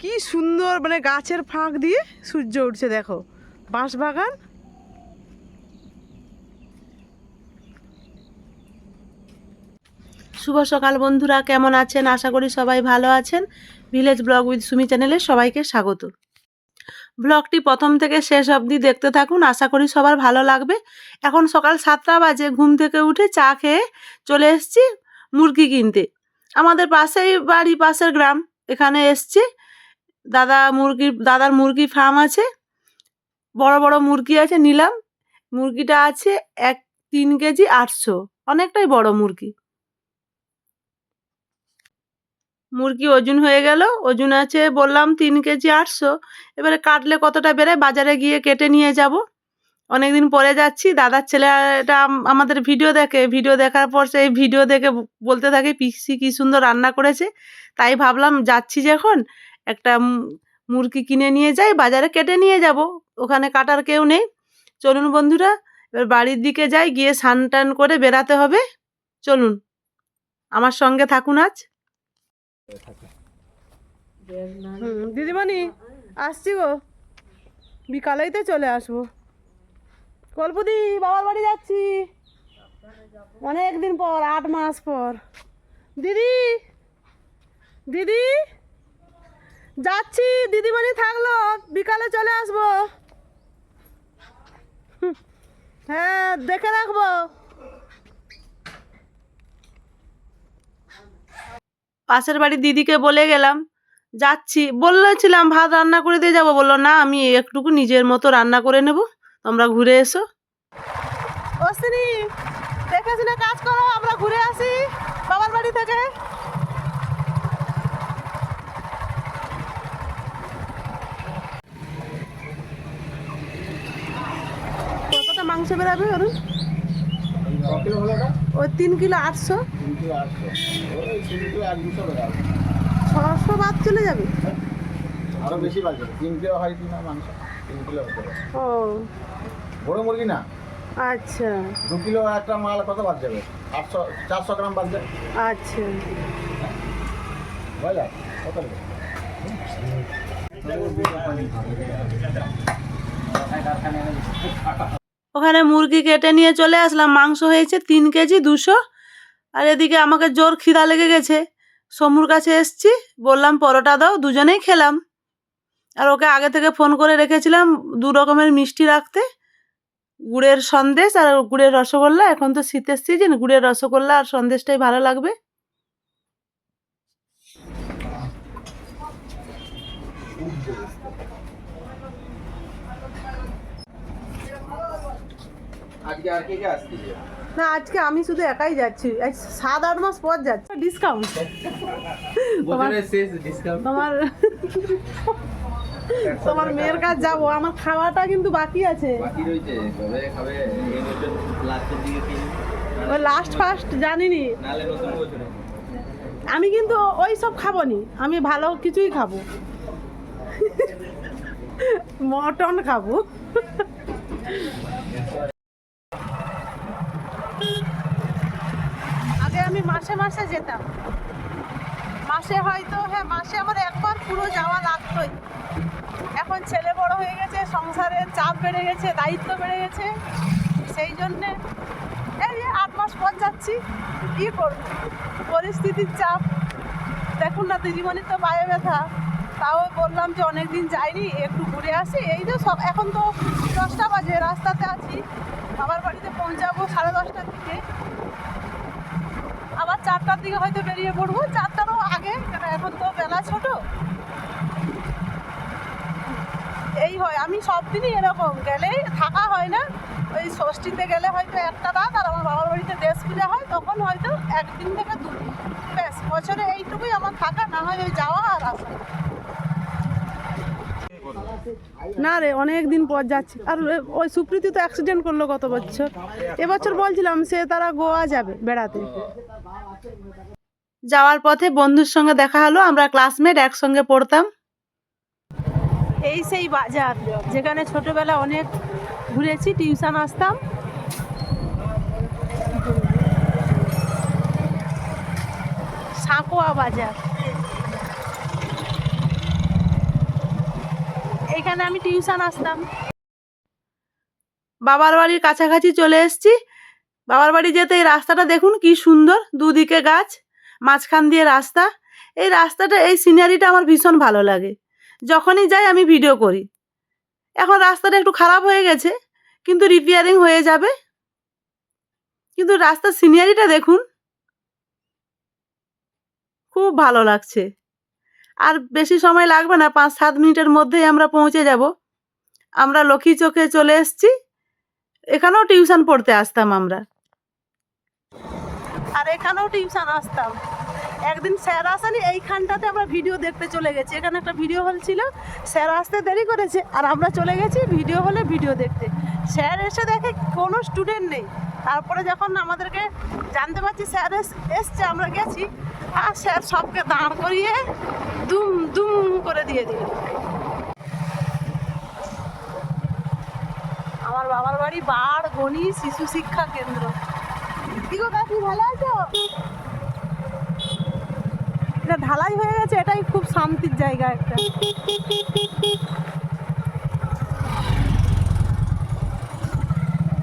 কি সুন্দর মানে গাছের ফাঁক দিয়ে সূর্য উঠছে, দেখো। বাঁশবাগান। শুভ সকাল বন্ধুরা, কেমন আছেন? আশা করি সবাই ভালো আছেন। ভিলেজ ব্লগ উইথ সুমি চ্যানেলে সবাইকে স্বাগত। ব্লগটি প্রথম থেকে শেষ অবধি দেখতে থাকুন, আশা করি সবার ভালো লাগবে। এখন সকাল সাতটা বাজে, ঘুম থেকে উঠে চা খেয়ে চলে এসেছি মুরগি কিনতে। আমাদের পাশেই বাড়ি পাশের গ্রাম, এখানে এসছি। দাদা মুরগির দাদার মুরগি ফার্ম আছে। বড় বড় মুরগি আছে, নিলাম। মুরগিটা আছে এক, তিন কেজি আটশো। অনেকটাই বড় মুরগি। মুরগি ওজন হয়ে গেল। ওজন আছে বললাম তিন কেজি আটশো। এবারে কাটলে কতটা বেড়ে? বাজারে গিয়ে কেটে নিয়ে যাব। অনেকদিন পরে যাচ্ছি। দাদার ছেলেটা আমাদের ভিডিও দেখে। ভিডিও দেখার পর সেই ভিডিও দেখে বলতে থাকে, পিসি কি সুন্দর রান্না করেছে? তাই ভাবলাম, যাচ্ছি যখন। একটা মুরগি কিনে নিয়ে যাই, বাজারে কেটে নিয়ে যাব। ওখানে কাটার কেউ নেই। চলুন বন্ধুরা, এবার বাড়ির দিকে যাই, গিয়ে স্নান টান করে বেরাতে হবে। চলুন, আমার সঙ্গে থাকুন আজ। দিদিমণি, আসছি গো। বিকালেই তো চলে আসব। কল্পদি, বাবার বাড়ি যাচ্ছি। অনেক দিন পর, আট মাস পর। দিদি দিদি! যাচ্ছি, দিদিমণি থাকল, বিকালে চলে আসব। হ্যাঁ দেখে রাখব। পাশের বাড়ির দিদিকে বলে গেলাম, যাচ্ছি। বলেছিলাম, ভাত রান্না করে দিয়ে যাব। বলল, না, আমি একটুকু নিজের মতো রান্না করে নেব। তোমরা ঘুরে এসো। অশ্বিনী দেখে কাজ করো, আমরা ঘুরে আসি বাবার বাড়ি থেকে। মাংস অরুণ ওই তিন কিলো আটশো। হবে ছশো বাদ চলে যাবে। আরও বেশি তিন কিলো হয় মাংস তিন কিলো ও। বড় মুরগি না? আচ্ছা। দু কিলো একটা মাল কত বাদ যাবে? আটশো চারশো গ্রাম বাদ যাবে। আচ্ছা। বুঝলা? কত নেবে? ওখানে মুরগি কেটে নিয়ে চলে আসলাম। মাংস হয়েছে তিন কেজি, দুশো। আর এদিকে আমাকে জোর খিদা লেগে গেছে। সমুর কাছে এসছি, বললাম, পরোটা দাও, দুজনেই খেলাম। আর ওকে আগে থেকে ফোন করে রেখেছিলাম দু রকমের মিষ্টি রাখতে। গুড়ের সন্দেশ আর গুড়ের রসগোল্লা। এখন তো শীতের সিজন গুড়ের রসগোল্লা আর সন্দেশটাই ভালো লাগবে। আজকে আর কে কে আসছে না আজকে আমি শুধু একাই যাচ্ছি। সাত আট মাস পর যাচ্ছি। ডিসকাউন্ট তোমার তোমার তোমার মেয়ের কাজ যাব। আমার খাওয়াটা কিন্তু বাকি আছে। লাস্ট ফার্স্ট জানিনি। আমি কিন্তু ওই সব খাব নি আমি ভালো কিছুই খাব। মটন খাব আগে আমি মাসে যেতাম। মাসে হয়তো হ্যাঁ মাসে আমার একবার পুরো যাওয়া লাগতোই। এখন ছেলে বড় হয়ে গেছে, সংসারের চাপ বেড়ে গেছে, দায়িত্ব বেড়ে গেছে। সেই জন্যে এই আট মাস পর যাচ্ছি, কী করব? পরিস্থিতির চাপ। দেখুন না, দিদিমণির তো পায়ে ব্যথা। তাও বললাম যে অনেক দিন যাইনি, একটু ঘুরে আসি। এই যে সব, এখন তো দশটা বাজে, রাস্তাতে আছি। বাবার বাড়িতে পৌঁছাবো সাড়ে দশটার দিকে। চারটার দিকে হয়তো বেরিয়ে পড়ব। চারটারও আগে, কেন এখন তো বেলা ছোট। এই হয়, আমি সব দিনই এরকম। গেলেই থাকা হয় না। ওই ষষ্ঠীতে গেলে হয়তো একটা রাত, আর আমার বাবার বাড়িতে দেশ পূজা হয়, তখন হয়তো একদিন থেকে দুদিন ব্যাস, বছরে এইটুকুই আমার থাকা, না হয় ওই যাওয়া আর আসা। না রে অনেক দিন পর যাচ্ছে। আর ওই সুপ্রীতি তো অ্যাক্সিডেন্ট করল গত বছর। এবছর বলছিলাম সে তারা গোয়া যাবে বেড়াতে। যাওয়ার পথে বন্ধুর সঙ্গে দেখা হলো, আমরা ক্লাসমেট একসঙ্গে পড়তাম। এই সেই বাজার, যেখানে ছোটবেলা অনেক ঘুরেছি টিউশন আসতাম। সাঁকোয়া বাজার। এখানে আমি টিউশন আসতাম। বাবার বাড়ির কাছাকাছি চলে এসেছি। বাবার বাড়ি যেতে এই রাস্তাটা দেখুন কি সুন্দর, দুদিকে গাছ, মাঝখান দিয়ে রাস্তা। এই রাস্তাটা, এই সিনারিটা আমার ভীষণ ভালো লাগে। যখনই যাই আমি ভিডিও করি। এখন রাস্তাটা একটু খারাপ হয়ে গেছে, কিন্তু রিপেয়ারিং হয়ে যাবে। কিন্তু রাস্তার সিনারিটা দেখুন, খুব ভালো লাগছে। আর বেশি সময় লাগবে না, পাঁচ সাত মিনিটের মধ্যেই আমরা পৌঁছে যাব। আমরা লক্ষ্মী চোখে চলে এসেছি। এখানেও টিউশন পড়তে আসতাম আমরা। আর এখানেও টিউশন আসতাম। একদিন স্যার আসেনি, এইখানটাতে আমরা ভিডিও দেখতে চলে গেছি। এখানে একটা ভিডিও হল ছিল, স্যার আসতে দেরি করেছে আর আমরা চলে গেছি ভিডিও হলে ভিডিও দেখতে। স্যার এসে দেখে কোনো স্টুডেন্ট নেই। তারপরে যখন আমাদেরকে জানতে পারছি স্যার এস- এসছে, আমরা গেছি। আর স্যার সবকে দাঁড় করিয়ে দুম দুম করে দিয়ে দিল আমার বাবার বাড়ি বার গণি, শিশু শিক্ষা কেন্দ্র। কি গো কাকি ভালো আছো? এটা ঢালাই হয়ে গেছে, এটাই খুব শান্তির জায়গা একটা।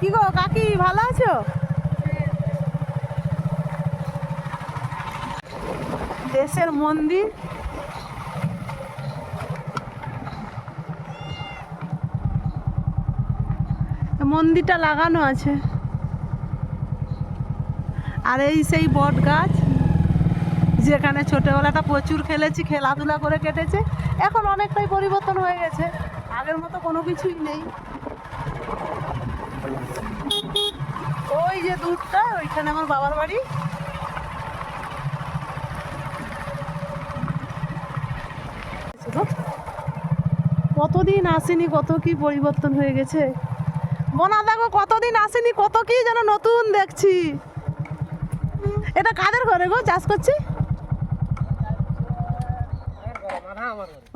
কি গো, কাকি, ভালো আছো? দেশের মন্দির। মন্দিরটা লাগানো আছে। আর এই সেই বট গাছ, যেখানে ছোটবেলাটা প্রচুর খেলেছি, খেলাধুলা করে কেটেছে, এখন অনেকটাই পরিবর্তন হয়ে গেছে। আগের মতো কোনো কিছুই নেই। ওই যে দূরটা ওইখানে আমার বাবার বাড়ি। কতদিন আসেনি, কত কি পরিবর্তন হয়ে গেছে? মনা দেখো কতদিন আসেনি, কত কি যেন নতুন দেখছি। এটা কাদের ঘরে গো, চাষ করছি?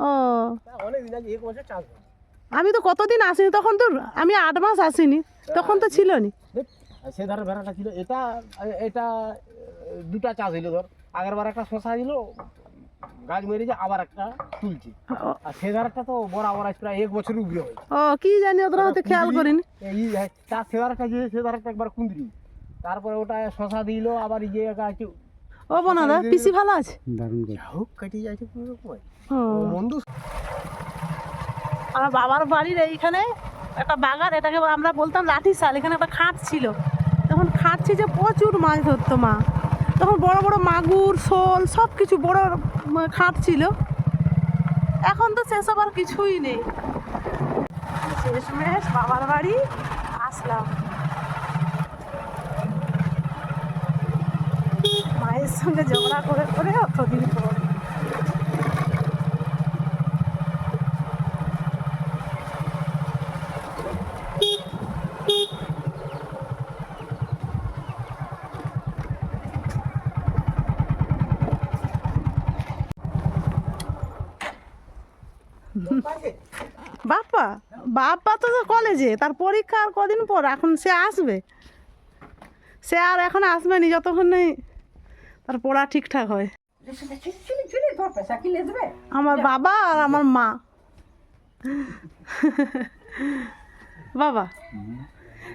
ও। আমি তো কতদিন আসিনি, তখন তো আমি আট মাস আসিনি, তখন তো ছিল নি সে ধারে ভেড়াটা ছিল, এটা এটা দুটা চাষ হইল ধর, আগের বার একটা শশা দিল গাছ মেরেছে আবার একটা তুলছে। আর সে ধারটা তো বরাবর আজ প্রায় এক বছর উপরে হয়েছে। ও কি জানি ওদের হয়তো খেয়াল করিনি। এই তার সে ধারটা যে সে ধারটা একবার কুন্দ্রি তারপরে ওটা শশা দিল আবার ইয়ে গাছ ও বোনাদা পিসি ভালো আছে? হোক কেটে যাচ্ছে বন্ধু। আমার বাবার বাড়ির এইখানে একটা বাগান এটাকে আমরা বলতাম লাঠি শাল। এখানে একটা খাট ছিল। তখন খাট ছিল যে প্রচুর মাছ ধরতো মা। তখন বড় বড় মাগুর, শোল সব কিছু বড় খাট ছিল। এখন তো সেসব আর কিছুই নেই। শেষমেশ বাবার বাড়ি আসলাম। মায়ের সঙ্গে ঝগড়া করে করে অতদিন পর কলেজে তার পরীক্ষা আর কদিন পর এখন সে আসবে সে আর এখন আসবে নি যতক্ষণ নেই তার পড়া ঠিকঠাক হয় আমার বাবা আর আমার মা বাবা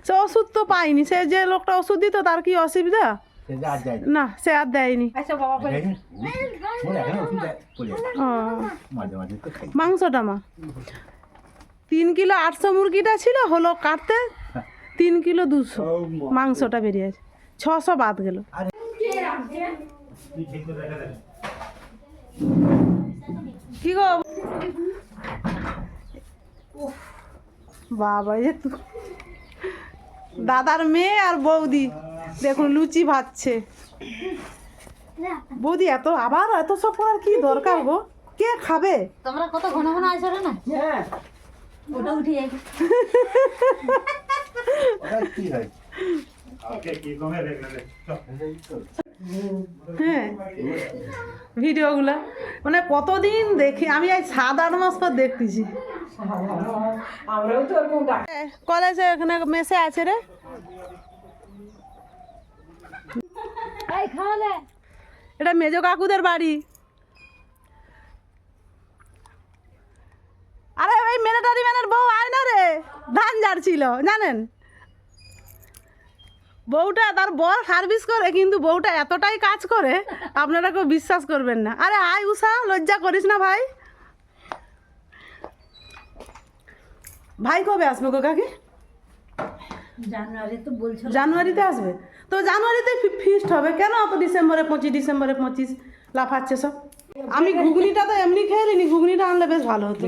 সে ওষুধ তো পাইনি সে যে লোকটা ওষুধ দিত তার কি অসুবিধা সে যা আর যায় না সে আর দেয়নি ও মাঝে মাঝে তো খাই মাংসটা মা তিন কিলো আটশো মুরগিটা ছিল হলো কাটতে। তিন কিলো দুশো মাংসটা বেরিয়েছে ছশো বাদ গেল। কি গো? উফ, বাবা এ তো। দাদার মেয়ে আর বৌদি। দেখুন লুচি ভাজছে। বৌদি এত আবার এত সব করার কি দরকার গো? কে খাবে? তোমরা কত ঘন ঘন আসো রে না? ওটা উঠে যাবে। কি হয়? হ্যাঁ ভিডিওগুলো। মানে কতদিন দেখি আমি আজ সাত আট মাস পর দেখতেছি। কলেজে এখানে মেসে আছে রে? এটা মেজো কাকুদের বাড়ি আরে ওই মিলিটারি ম্যানের বউ আয় না রে। ধান ঝাড়ছিল জানেন? বউটা তার বর সার্ভিস করে কিন্তু বউটা এতটাই কাজ করে আপনারা কেউ বিশ্বাস করবেন না। আরে আয় উষা লজ্জা করিস না ভাই। ভাই কবে আসবে গো কাকি? জানুয়ারি বলছো জানুয়ারিতে আসবে? তো জানুয়ারিতে ফিস্ট হবে। কেন অত ডিসেম্বরে পঁচিশ ডিসেম্বরে পঁচিশ? লাফাচ্ছে সব। আমি ঘুগনিটা তো এমনি খেয়ে আনলে বেশ ভালো হতো।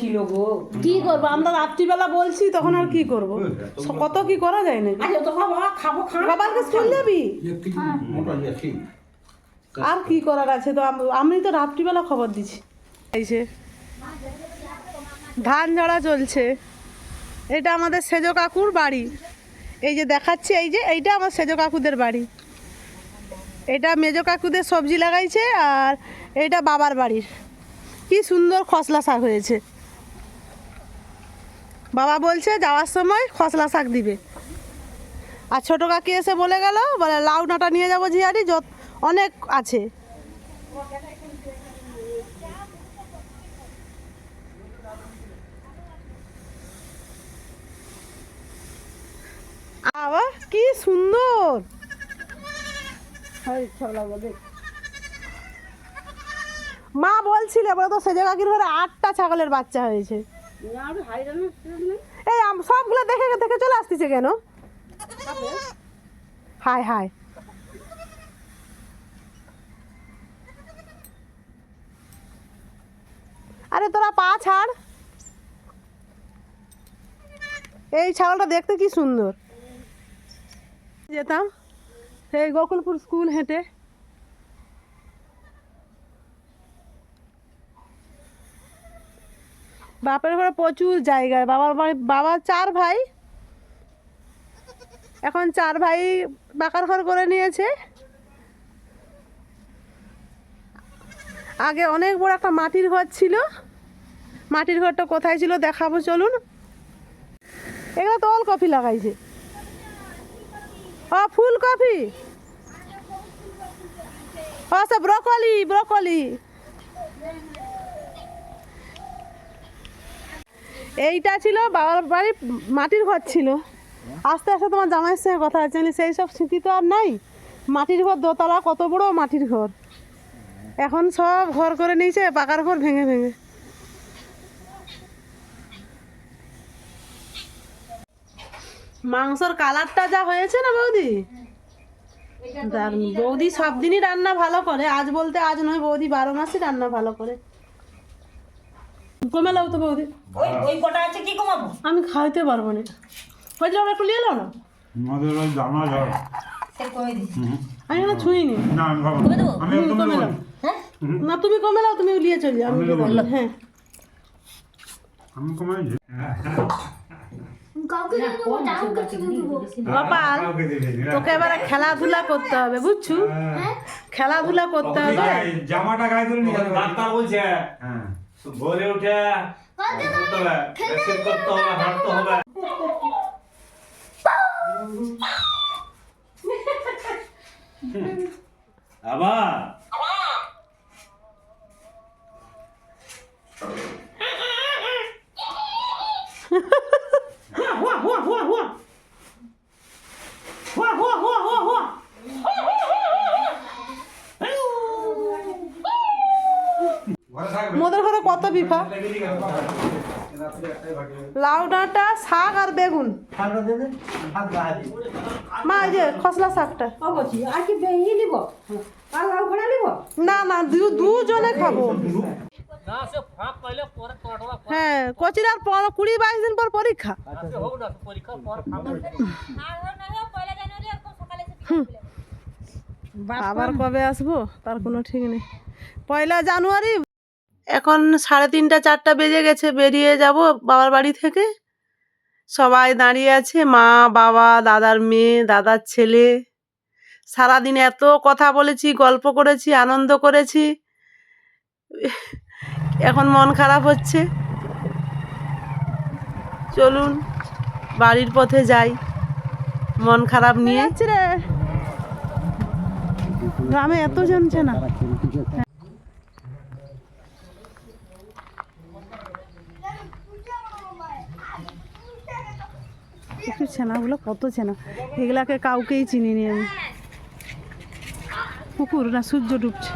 ছিল গো। কি করব? আমরা রাত্রিবেলা বলছি তখন আর কি করব? কত কি করা যায় না আজ তো খাব খাব। খাব বাবাকে যাবি? আর কি করার আছে? তো আমি তো রাত্রিবেলা খবর দিচ্ছি। এই যে ধান ঝাড়া চলছে। এটা আমাদের সেজ কাকুর বাড়ি। এই যে দেখাচ্ছি এই যে এইটা আমার সেজ কাকুদের বাড়ি। এটা মেজ কাকুদের সবজি লাগাইছে আর এটা বাবার বাড়ির। কি সুন্দর খসলা শাক হয়েছে। বাবা বলছে যাওয়ার সময় খসলা শাক দিবে। আর ছোটো কাকি এসে বলে গেল, বলে, লাউ ডাঁটা নিয়ে যাব ঝিয়ারি, যত অনেক আছে। আবার কি সুন্দর। মা বলছিল, বলে তো সেজে কাকির ঘরে আটটা ছাগলের বাচ্চা হয়েছে। এই সবগুলো দেখে দেখে চলে আসতেছে কেন? Hi hi. আরে তোরা পা ছাড়। এই ছাগলটা দেখতে কি সুন্দর। যেতাম সেই গোকুলপুর স্কুল হেঁটে। বাপের ঘরে প্রচুর জায়গায় বাবার বাড়ি বাবা চার ভাই। এখন চার ভাই বাকার ঘর করে নিয়েছে। আগে অনেক বড় একটা মাটির ঘর ছিল। মাটির ঘরটা কোথায় ছিল দেখাবো, চলুন। এগুলো তো অল কফি লাগাইছে। ও, ফুলকপি। ও, সে ব্রকলি ব্রকলি। এইটা ছিল বাবার বাড়ি, মাটির ঘর ছিল। আস্তে আস্তে তোমার জামাইয়ের সঙ্গে কথা আছে সেই সব স্মৃতি তো আর নাই। মাটির ঘর, দোতলা কত বড় মাটির ঘর। এখন সব ঘর করে নিয়েছে, পাকার ঘর ভেঙে ভেঙে। মাংসর কালারটা যা হয়েছে না বৌদি? বৌদি সব দিনই রান্না ভালো করে। আজ বলতে আজ নয়, বৌদি বারো মাসই রান্না ভালো করে। কমে লাও তো বৌদি ওই ওই কটা আছে কি কমাবো? আমি খাইতে পারব না। হয়েছিল আমরা একটু নিয়ে এলো না? আমাদের ওই জামা ধর সে কমে দিছি আমি না ছুঁইনি। না আমি খাব আমি হুম, কমে লাও হ্যাঁ? না তুমি কমে লাও তুমি নিয়ে চলে যাও আমি না। হ্যাঁ। আমি কমাইছি গোপাল। তোকে এবারে খেলাধুলা করতে হবে বুঝছু? খেলাধুলা করতে হবে। জামাটা গায়ে ধরে নিয়ে ডাক্তার বলছে। হ্যাঁ। ভোরে উঠে করতে হবে রেসিভ করতে হবে হাঁটতে হবে আবার হুয়া বিভা? লাউ ডাঁটা শাক আর বেগুন। মা, এই যে খসলা শাকটা। না না, দু দুজনে খাব। হ্যাঁ কচির আর কুড়ি বাইশ দিন পর পরীক্ষা। আবার কবে আসব? তার কোনো ঠিক নেই। পয়লা জানুয়ারি এখন সাড়ে তিনটা, চারটা বেজে গেছে, বেরিয়ে যাব বাবার বাড়ি থেকে। সবাই দাঁড়িয়ে আছে, মা, বাবা, দাদার মেয়ে, দাদার ছেলে। সারাদিন এত কথা বলেছি, গল্প করেছি, আনন্দ করেছি। এখন মন খারাপ হচ্ছে। চলুন, বাড়ির পথে যাই, মন খারাপ নিয়ে। গ্রামে এত জমছে না একটু ছেনাগুলো কত ছেনা? এগুলাকে কাউকেই চিনি নি আমি। পুকুর না সূর্য ডুবছে।